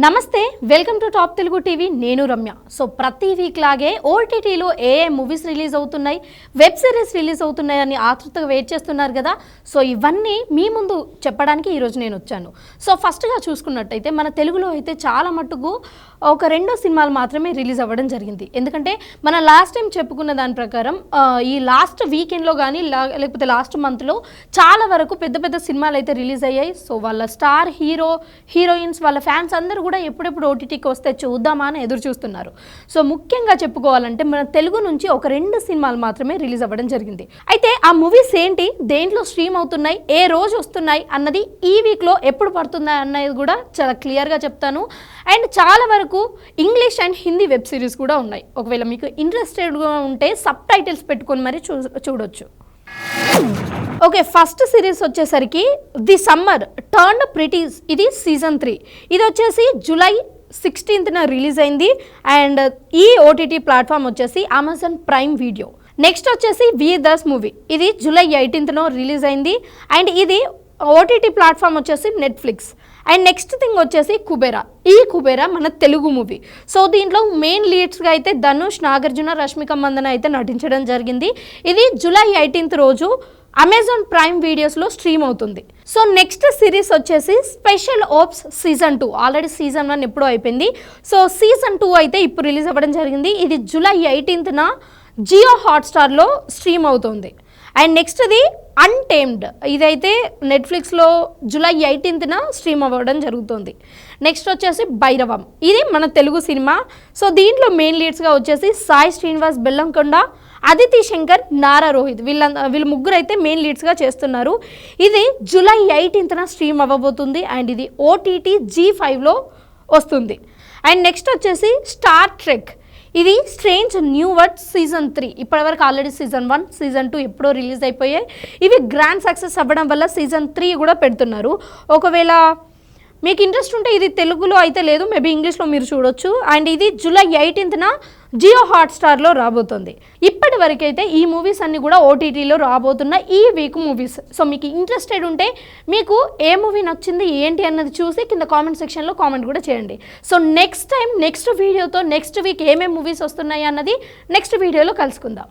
నమస్తే welcome to top Telugu TV. నేను Ramya. So ప్రతి వీక్ లాగే ఓటీటీలో ఏ ఏ మూవీస్ రిలీజ్ అవుతున్నాయి వెబ్ సిరీస్ రిలీజ్ అవుతున్నాయని ఆతృతగా వెయిట్ చేస్తున్నారు కదా. సో ఇవన్నీ మీ ముందు చెప్పడానికి ఈరోజు నేను వచ్చాను. సో ఫస్ట్గా చూసుకున్నట్టయితే మన తెలుగులో అయితే చాలా మట్టుకు ఒక రెండో సినిమాలు మాత్రమే రిలీజ్ అవ్వడం జరిగింది. ఎందుకంటే మన లాస్ట్ టైం చెప్పుకున్న దాని ప్రకారం ఈ లాస్ట్ వీకెండ్లో కానీ లేకపోతే లాస్ట్ మంత్లో చాలా వరకు పెద్ద పెద్ద సినిమాలు అయితే రిలీజ్ అయ్యాయి. సో వాళ్ళ స్టార్ హీరో హీరోయిన్స్ వాళ్ళ ఫ్యాన్స్ అందరూ కూడా ఎప్పుడెప్పుడు ఓటీటీకి వస్తే చూద్దామా అని ఎదురు చూస్తున్నారు. సో ముఖ్యంగా చెప్పుకోవాలంటే మన తెలుగు నుంచి ఒక రెండు సినిమాలు మాత్రమే రిలీజ్ అవ్వడం జరిగింది. అయితే ఆ మూవీస్ ఏంటి? దేంట్లో స్ట్రీమ్ అవుతున్నాయి? ఏ రోజు వస్తున్నాయి? అన్నది ఈ వీక్లో ఎప్పుడు పడుతున్నాయి అన్నది కూడా చాలా క్లియర్గా చెప్తాను. అండ్ చాలా వరకు English and Hindi web series కూడా ఉన్నాయి. ఒకవేళ మీకు ఇంట్రెస్టెడ్గా ఉంటే సబ్ టైటిల్స్ పెట్టుకొని మరి చూ చూడొచ్చు. ఓకే ఫస్ట్ సిరీస్ వచ్చేసరికి ది సమ్మర్ టర్న్ ప్రిటీస్ ఇది సీజన్ త్రీ. ఇది వచ్చేసి జూలై సిక్స్టీన్త్న రిలీజ్ అయింది అండ్ ఈ ఓటీటీ ప్లాట్ఫామ్ వచ్చేసి అమెజాన్ ప్రైమ్ వీడియో. నెక్స్ట్ వచ్చేసి వి దస్ మూవీ. ఇది జూలై ఎయిటీన్త్నో రిలీజ్ అయింది అండ్ ఇది ఓటీటీ ప్లాట్ఫామ్ వచ్చేసి నెట్ఫ్లిక్స్ అండ్ నెక్స్ట్ థింగ్ వచ్చేసి కుబేరా. ఈ కుబేరా మన తెలుగు మూవీ. సో దీంట్లో మెయిన్ లీడ్స్గా అయితే ధనుష్ నాగార్జున రష్మిక మందన అయితే నటించడం జరిగింది. ఇది జూలై ఎయిటీన్త్ రోజు అమెజాన్ ప్రైమ్ వీడియోస్లో స్ట్రీమ్ అవుతుంది. సో నెక్స్ట్ సిరీస్ వచ్చేసి special ops season two already season one ఎప్పుడో అయిపోయింది. సో సీజన్ టూ అయితే ఇప్పుడు రిలీజ్ అవ్వడం జరిగింది. ఇది జూలై ఎయిటీన్త్న జియో హాట్స్టార్లో స్ట్రీమ్ అవుతుంది. అండ్ నెక్స్ట్ది అన్టేమ్డ్ ఇదైతే నెట్ఫ్లిక్స్లో జూలై ఎయిటీన్త్న స్ట్రీమ్ అవ్వడం జరుగుతుంది. నెక్స్ట్ వచ్చేసి భైరవం ఇది మన తెలుగు సినిమా. సో దీంట్లో మెయిన్ లీడ్స్గా వచ్చేసి సాయి శ్రీనివాస్ బెల్లంకొండ అదితి శంకర్ నారా రోహిత్. వీళ్ళ వీళ్ళు ముగ్గురు అయితే మెయిన్ లీడ్స్గా చేస్తున్నారు. ఇది జూలై ఎయిటీన్త్న స్ట్రీమ్ అవ్వబోతుంది. అండ్ ఇది ఓటీటీ జీ ఫైవ్లో వస్తుంది. అండ్ నెక్స్ట్ వచ్చేసి స్టార్ ట్రెక్. ఇది strange new world season three. ఇప్పటివరకు already season one season two ఎప్పుడో రిలీజ్ అయిపోయాయి. ఇవి గ్రాండ్ సక్సెస్ అవ్వడం వల్ల సీజన్ త్రీ కూడా పెడుతున్నారు. ఒకవేళ మీకు ఇంట్రెస్ట్ ఉంటే ఇది తెలుగులో అయితే లేదు. మేబీ ఇంగ్లీష్లో మీరు చూడొచ్చు. అండ్ ఇది జూలై ఎయిటీన్త్న జియో హాట్స్టార్లో రాబోతుంది. ఇప్పటి వరకైతే ఈ మూవీస్ అన్ని కూడా ఓటీటీలో రాబోతున్న ఈ వీక్ మూవీస్. సో మీకు ఇంట్రెస్టెడ్ ఉంటే మీకు ఏ మూవీ నచ్చింది ఏంటి అన్నది చూసి కింద కామెంట్ సెక్షన్లో కామెంట్ కూడా చేయండి. సో నెక్స్ట్ టైం నెక్స్ట్ వీడియోతో నెక్స్ట్ వీక్ ఏమేమి మూవీస్ వస్తున్నాయి అన్నది నెక్స్ట్ వీడియోలో కలుసుకుందాం.